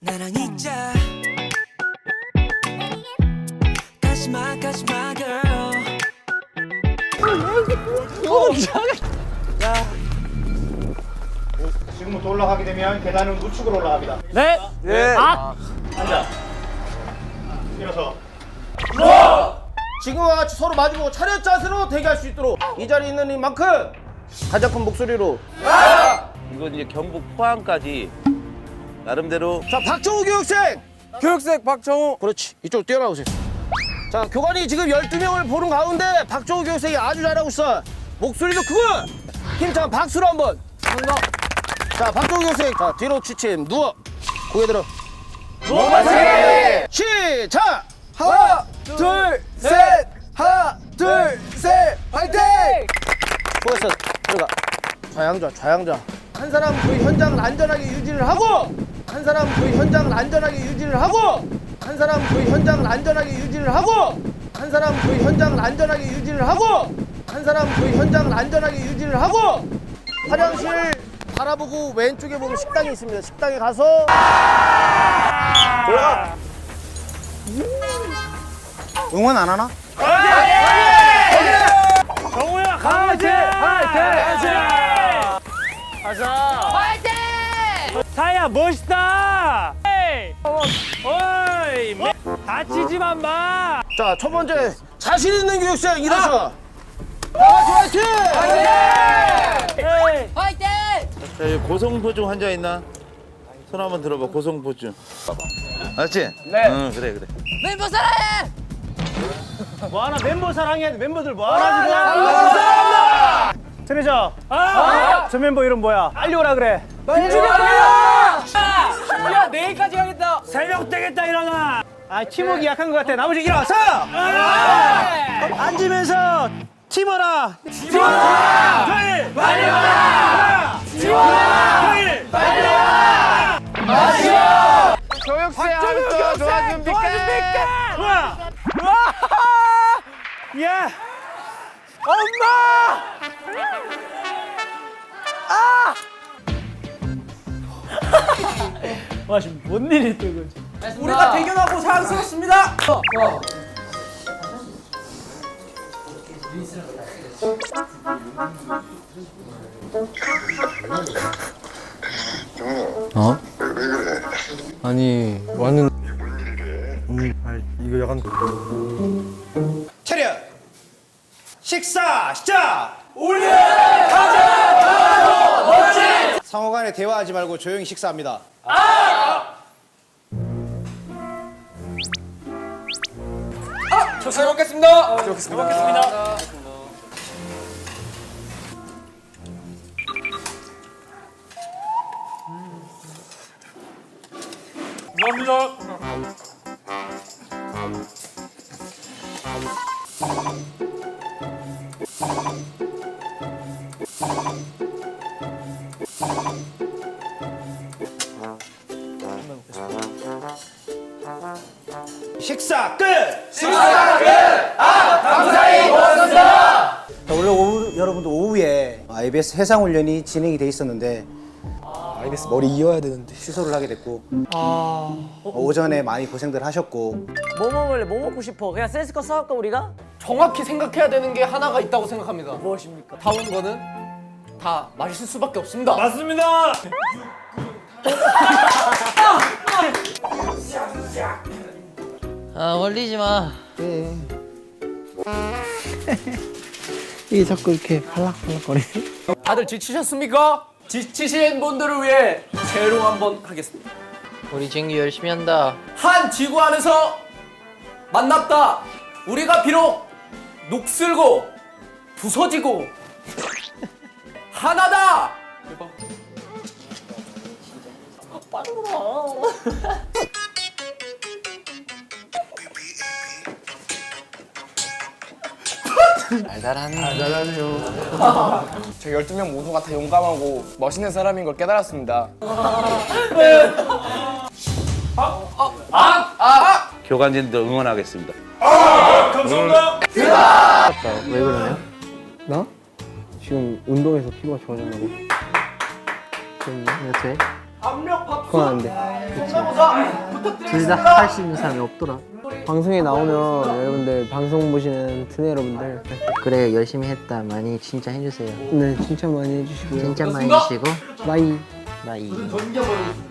나랑 있자 가지마 가지마 girl 지금부터 올라가게 되면 계단은 우측으로 올라갑니다. 네. 앉아. 일어서. 지금과 같이 서로 마주보고 차렷 자세로 대기할 수 있도록 이 자리에 있는 이만큼 가장 큰 목소리로 이건 이제 경북 포항까지 나름대로. 자 박정우 교육생! 교육생 박정우. 그렇지. 이쪽으로 뛰어나오세요. 자 교관이 지금 12명을 보는 가운데 박정우 교육생이 아주 잘하고 있어. 목소리도 크고. 힘찬 박수로 한번. 자 박정우 교육생. 자 뒤로 취침. 누워. 고개 들어. 시작! 하나, 둘, 셋. 하나, 둘, 셋. 화이팅! 수고했어. 들어가. 좌양좌 좌양좌. 한 사람 그 현장을 안전하게 유지를 하고 한 사람 그 현장을 안전하게 유지를 하고 한 사람 그 현장을 안전하게 유지를 하고 한 사람 그 현장을 안전하게 유지를 하고 한 사람 그 현장을 안전하게 유지를 하고 화장실 바라보고 왼쪽에 보면 식당이 있습니다. 식당에 가서. 올라가. 응원 안 하나? 정우야, 가야지! 화이팅! 사야 멋있다! 에이! 어이! 매- 다치지만 마! 자, 첫 번째 자신 있는 교육생 일어서. 다 같이 화이팅! 에이! 화이팅! 자, 여기 고성포증 환자 있나? 손 한번 들어봐 고성포증 알았지? 네 응 그래 그래 멤버 사랑해! 뭐 하나 멤버 사랑해 멤버들 뭐 하나 지금 트레저 저 멤버 이름 뭐야? 빨리 오라 그래. 야 내일까지 하겠다. 새벽 되겠다 일어나. 아 팀워크 약한 것 같아. 나머지 일어서! 앉으면서 팀워라! 팀워라! 토일 빨리 와라! 팀워라! 토일 빨리 와라! 마시오 교육생 아부터 도와줍니까? 와! 와! 야! 엄마! 아! 와, 지금 뭔 일이 또 이거지? 우리가 대결하고 사랑스럽습니다! 아니 왔는 차렷. 식사 시작. 올려 상호 간에 대화하지 말고 조용히 식사합니다. 잘 먹겠습니다. 잘 먹겠습니다. 감사합니다. 식사 끝. 원래 오후, 여러분도 오후에 IBS 해상훈련이 진행이 돼 있었는데 IBS 머리 이어야 되는데 취소를 하게 됐고 어, 오전에 많이 고생들 하셨고 뭐 먹을래? 뭐 먹고 싶어? 그냥 센스껏 싸울까 우리가? 정확히 생각해야 되는 게 하나가 있다고 생각합니다. 무엇입니까? 다운 거는 다 맛있을 수밖에 없습니다. 맞습니다. 아, 올리지 마. 이게 자꾸 이렇게 팔락팔락거리네 다들 지치셨습니까? 지치신 분들을 위해 재롱 한번 하겠습니다. 우리 쟁기 열심히 한다. 한 지구 안에서 만났다. 우리가 비록 녹슬고 부서지고 하나다. 저 12명 모두가 다 용감하고 멋있는 사람인 걸 깨달았습니다. 교관진들 응원하겠습니다 왜 그러냐? 나? 지금 운동해서 피부가 좋아졌나봐 그럼 왜 돼? 그건 안 돼. 둘다 할 수 있는 사람이 없더라. 방송에 나오면 여러분들 방송 보시는 두뇌 여러분들. 그래 열심히 했다. 많이 진짜 해주세요. 네 칭찬 많이 해주시고요. 진짜 많이 해주시고. 바이. 바이